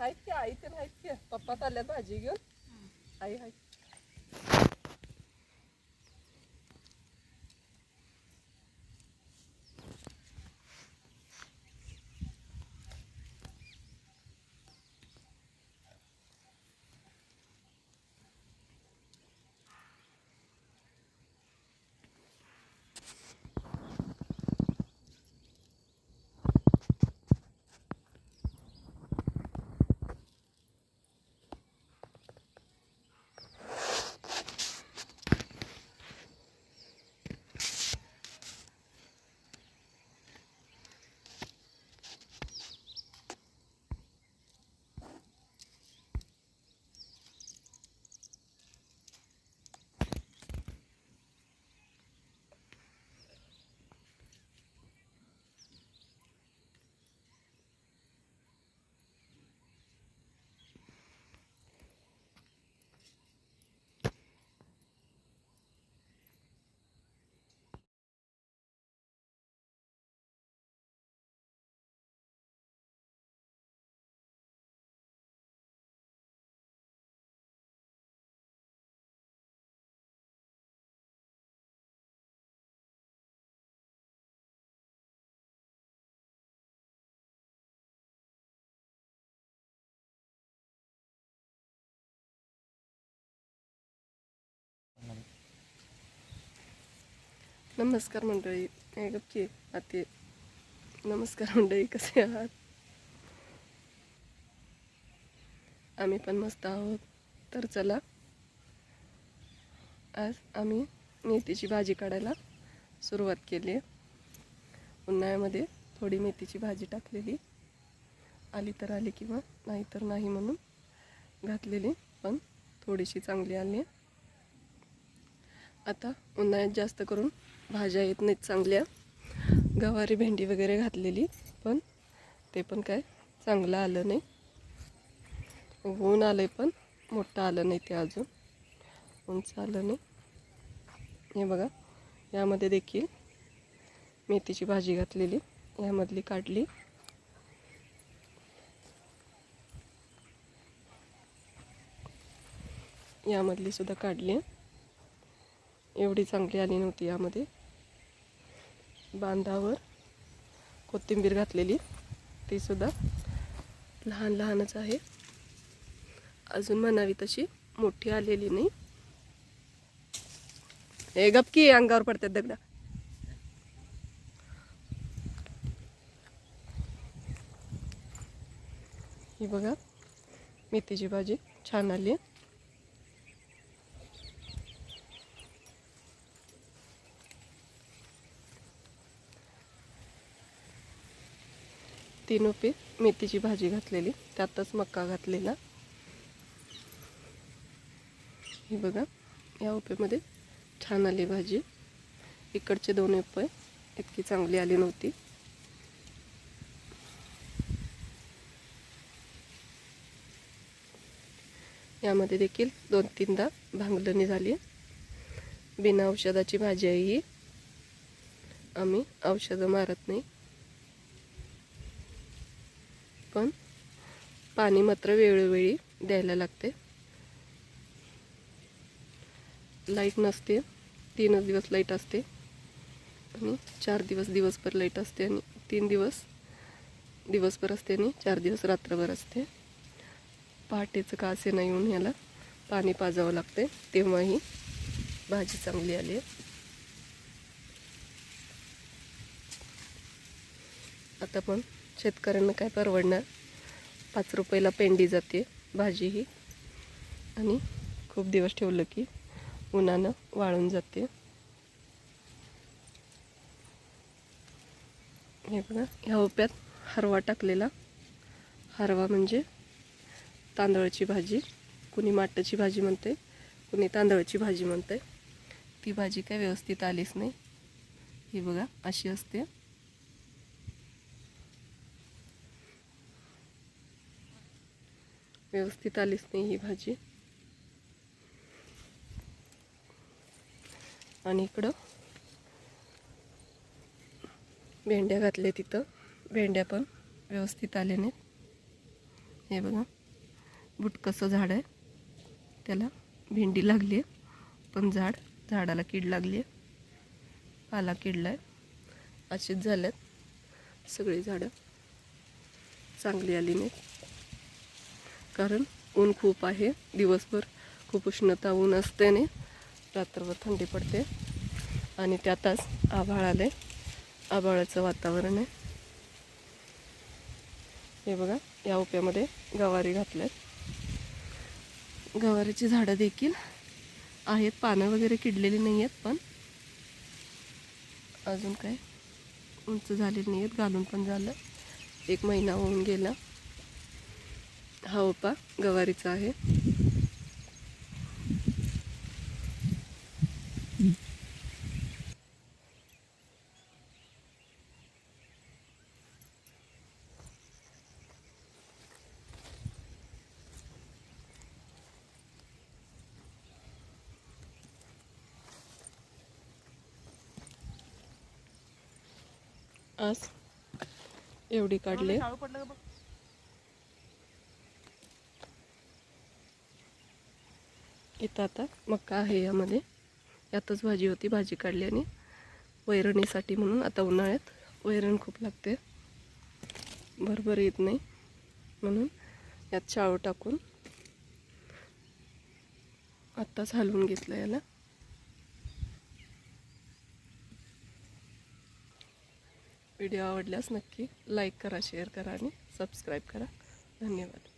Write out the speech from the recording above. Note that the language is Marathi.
आहेत की आई ते आहेत की? पप्पा चालल्यात भाजी घेऊन. आई हाय नमस्कार मंडळी. हे गप्पी आते नमस्कार मंडळी कसे आहात? आम्ही पण मस्त आहोत. तर चला. आज आम्ही मेथीची भाजी काढायला सुरुवात केली आहे. उन्हाळ्यामध्ये थोडी मेथीची भाजी टाकलेली. आली तर आली किंवा नाही तर नाही म्हणून घातलेली पण थोडीशी चांगली आली आहे. आता उन्हाळ्यात जास्त करून भाज्या येत नाहीत चांगल्या. गवारी भेंडी वगैरे घातलेली पण ते पण काय चांगलं आलं नाही. ऊन आलं आहे पण मोठं आलं नाही ते अजून. उंच आलं नाही. हे बघा यामध्ये देखील मेथीची भाजी घातलेली यामधली काढली. यामधली सुद्धा काढली. एवढी चांगली आली नव्हती यामध्ये. बांधावर कोथिंबीर घातलेली तीसुद्धा लहान लहानच आहे. अजून म्हणावी तशी मोठी आलेली नाही. हे गपकी अंगावर पडतात दगडा. ही बघा मेथीची भाजी छान आली. तीन रुपये मेथीची भाजी घातलेली. त्यातच मक्का घातलेला. ही बघा या उपेमध्ये छान आली भाजी. इकडचे दोन उपाय इतकी चांगली आली नव्हती. यामध्ये देखील दोन तीनदा भांगलणी झाली. बिना औषधाची भाजी आहे ही. आम्ही औषधं मारत नाही. पण पाणी मात्र वेळोवेळी द्यायला लागते. लाइट नसते तीनच दिवस लाइट असते. आणि चार दिवस दिवसभर लाइट असते आणि तीन दिवस दिवसभर असते आणि चार दिवस रात्रभर असते. पहाटेचं का असे नाही येऊन ह्याला पाणी पाजावं लागते तेव्हाही भाजी चांगली आली आहे. आता पण शेतकऱ्यांना काय परवडणार? पाच रुपयाला पेंडी जाते भाजी ही. आणि खूप दिवस ठेवलं की उन्हानं वाळून जाते. हे बघा ह्या ओप्यात हरवा टाकलेला. हरवा म्हणजे तांदळाची भाजी. कुणी माटाची भाजी म्हणते कुणी तांदळाची भाजी म्हणते ती भाजी काय व्यवस्थित आलीच नाही. ही बघा अशी असते. व्यवस्थित आलीच नाही ही भाजी. आणि इकडं भेंड्या घातल्या तिथं. भेंड्या पण व्यवस्थित आले नाहीत. हे बघा बुटकसं झाड आहे. त्याला भेंडी लागली आहे. पण झाड झाडाला कीड लागली आहे. पाला किडला आहे अशीच झाल्यात सगळी झाडं. चांगली आली नाहीत. कारण ऊन खूप आहे. दिवसभर खूप उष्णता ऊन असते ने रात्रभर थंडी पडते. आणि त्यातच आभाळ आले आभाळाचं वातावरण आहे. हे बघा या ओप्यामध्ये गवारी घातल्यात. गवारीची झाडं देखील आहेत. पानं वगैरे किडलेली नाही आहेत पण अजून काय उंच झालेली नाही आहेत घालून पण झालं. एक महिना होऊन गेला. हा ओपा गवारीचा आहे. आज एवढी काढली शाळू पडलं का बघ इथं आता मक्का आहे यामध्ये. यातच भाजी होती भाजी काढली आणि वैरणीसाठी म्हणून आता उन्हाळ्यात वैरण खूप लागते भरभर येत नाही म्हणून यात शाळू टाकून आत्ताच हलवून घेतलं याला. व्हिडिओ आवडल्यास नक्की लाईक करा शेअर करा आणि सबस्क्राईब करा. धन्यवाद.